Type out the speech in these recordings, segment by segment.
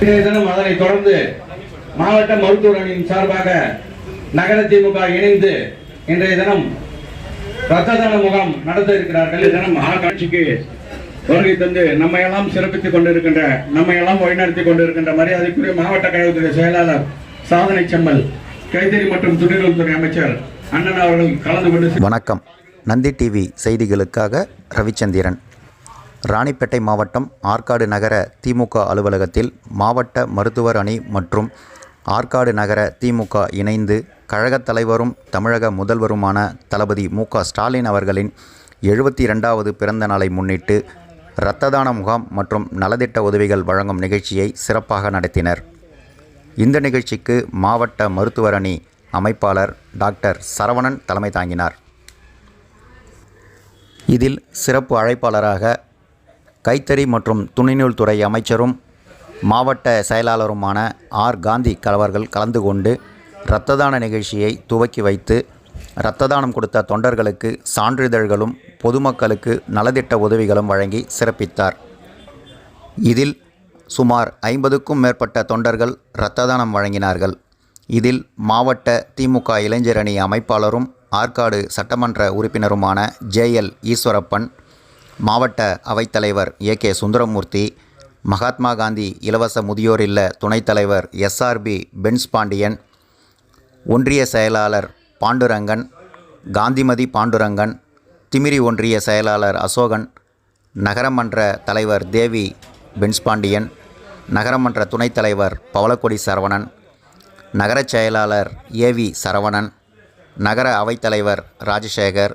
தினம் அதனைத் தொடர்ந்து மாவட்ட மருத்துவர் அணியின் சார்பாக நகர திமுக இணைந்து இன்றைய தினம் ரத்த தான முகாம் நடத்த இருக்கிறார்கள். தினம் ஆட்சிக்கு வருகை தந்து நம்ம எல்லாம் சிறப்பித்துக் கொண்டிருக்கின்ற நம்ம எல்லாம் வழிநடத்தி கொண்டிருக்கின்ற மரியாதைக்குரிய மாவட்ட கழகத்துறை செயலாளர் சாதனை செம்மல் கைத்தறி மற்றும் துணிநூல்துறை அமைச்சர் அண்ணன் அவர்கள் கலந்து கொண்டு வணக்கம். நந்தி டிவி செய்திகளுக்காக ரவிச்சந்திரன். ராணிப்பேட்டை மாவட்டம் ஆற்காடு நகர திமுக அலுவலகத்தில் மாவட்ட மருத்துவர் அணி மற்றும் ஆற்காடு நகர திமுக இணைந்து கழகத் தலைவரும் தமிழக முதல்வருமான தளபதி மு க ஸ்டாலின் அவர்களின் எழுபத்தி இரண்டாவது பிறந்த நாளை முன்னிட்டு இரத்த தான முகாம் மற்றும் நலத்திட்ட உதவிகள் வழங்கும் நிகழ்ச்சியை சிறப்பாக நடத்தினர். இந்த நிகழ்ச்சிக்கு மாவட்ட மருத்துவர் அணி அமைப்பாளர் டாக்டர் சரவணன் தலைமை தாங்கினார். இதில் சிறப்பு அழைப்பாளராக கைத்தறி மற்றும் துணிநூல் துறை அமைச்சரும் மாவட்ட செயலாளருமான ஆர். காந்தி கலவர்கள் கலந்து கொண்டு இரத்த தான நிகழ்ச்சியை துவக்கி வைத்து இரத்த தானம் கொடுத்த தொண்டர்களுக்கு சான்றிதழ்களும் பொதுமக்களுக்கு நலத்திட்ட உதவிகளும் வழங்கி சிறப்பித்தார். இதில் சுமார் ஐம்பதுக்கும் மேற்பட்ட தொண்டர்கள் இரத்த தானம் வழங்கினார்கள். இதில் மாவட்ட திமுக இளைஞர் அணி அமைப்பாளரும் ஆற்காடு சட்டமன்ற உறுப்பினருமான ஜேஎல் ஈஸ்வரப்பன் மாவட்ட அவைத்தலைவர் ஏ கே சுந்தரமூர்த்தி மகாத்மா காந்தி இலவச முதியோர் இல்ல துணைத் தலைவர் எஸ்ஆர்பி பென்ஸ் பாண்டியன் ஒன்றிய செயலாளர் பாண்டுரங்கன் காந்திமதி பாண்டுரங்கன் திமிரி ஒன்றிய செயலாளர் அசோகன் நகரமன்ற தலைவர் தேவி பென்ஸ் பாண்டியன் நகரமன்ற துணைத் தலைவர் பவளக்கொடி சரவணன் நகரச் செயலாளர் ஏவி சரவணன் நகர அவைத்தலைவர் ராஜசேகர்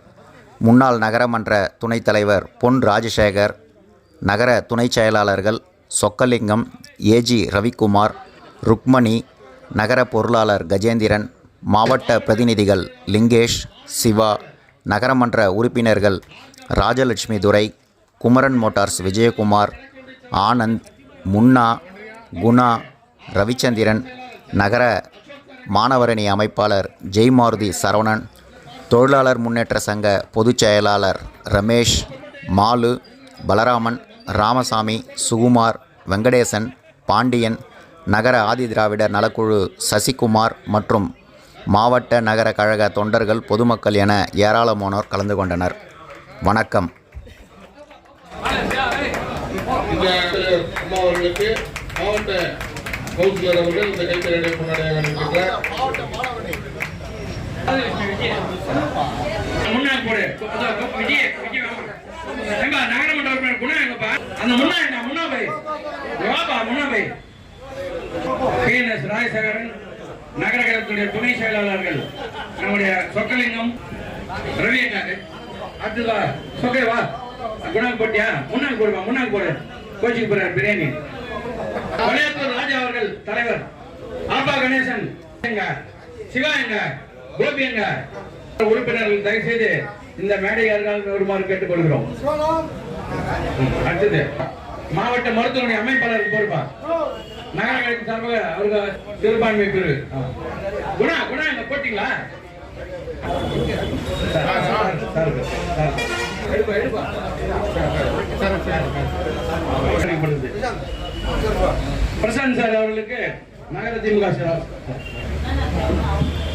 முன்னாள் நகரமன்ற துணைத் தலைவர் பொன் ராஜசேகர் நகர துணைச் செயலாளர்கள் சொக்கலிங்கம் ஏஜி ரவிக்குமார் ருக்மணி நகர பொருளாளர் கஜேந்திரன் மாவட்ட பிரதிநிதிகள் லிங்கேஷ் சிவா நகரமன்ற உறுப்பினர்கள் ராஜலட்சுமி துரை குமரன் மோட்டார்ஸ் விஜயகுமார் ஆனந்த் முன்னா குணா ரவிச்சந்திரன் நகர மாணவரணி அமைப்பாளர் ஜெய்மாருதி சரவணன் தொழிலாளர் முன்னேற்ற சங்க பொதுச் செயலாளர் ரமேஷ் மாலு பலராமன் ராமசாமி சுகுமார் வெங்கடேசன் பாண்டியன் நகர ஆதிதிராவிடர் நலக்குழு சசிகுமார் மற்றும் மாவட்ட நகர கழக தொண்டர்கள் பொதுமக்கள் என ஏராளமானோர் கலந்து கொண்டனர். வணக்கம். மாவட்ட கவுன்சிலர் அவர்கள் இந்த கைத்தறியை கொண்டாட முன்னாள் போடு. அதோ விஜய் விஜய் வாங்க. நகரமன்ற உறுப்பினர் குணா எங்கப்பா? அந்த முன்னா என்ன முன்னா பை யோபா முன்னா போய். எஸ். ராஜசேகரன் நகர கழகத்துடைய துணை செயலாளர்கள் நம்முடைய சொக்கலிங்கம் ரவி எங்காரு அடுத்ததா சொக்கை வா. குணா போட்டியா? முன்னாள் போடுவா முன்னாள் போடு. கோச்சிக்கு போறார் பிரியாணி. வளையத்தூர் ராஜா அவர்கள் தலைவர். ஆபா கணேசன். எங்க? சிவா எங்க? கோபி உறுப்பினர்கள் தயவு செய்து இந்த மேடை அருகாமல் வருமாறு கேட்டுக்கொள்கிறோம். அடுத்தது மாவட்ட மருத்துவமனை அமைப்பாளருக்கு பொறுப்பா நகரங்களுக்கு சார்பாக அவருக்கு சிறுபான்மை பிரிவு. குணா குணா இங்க போட்டீங்களா? பிரசாந்த் சார் அவர்களுக்கு நகர திமுக சார்.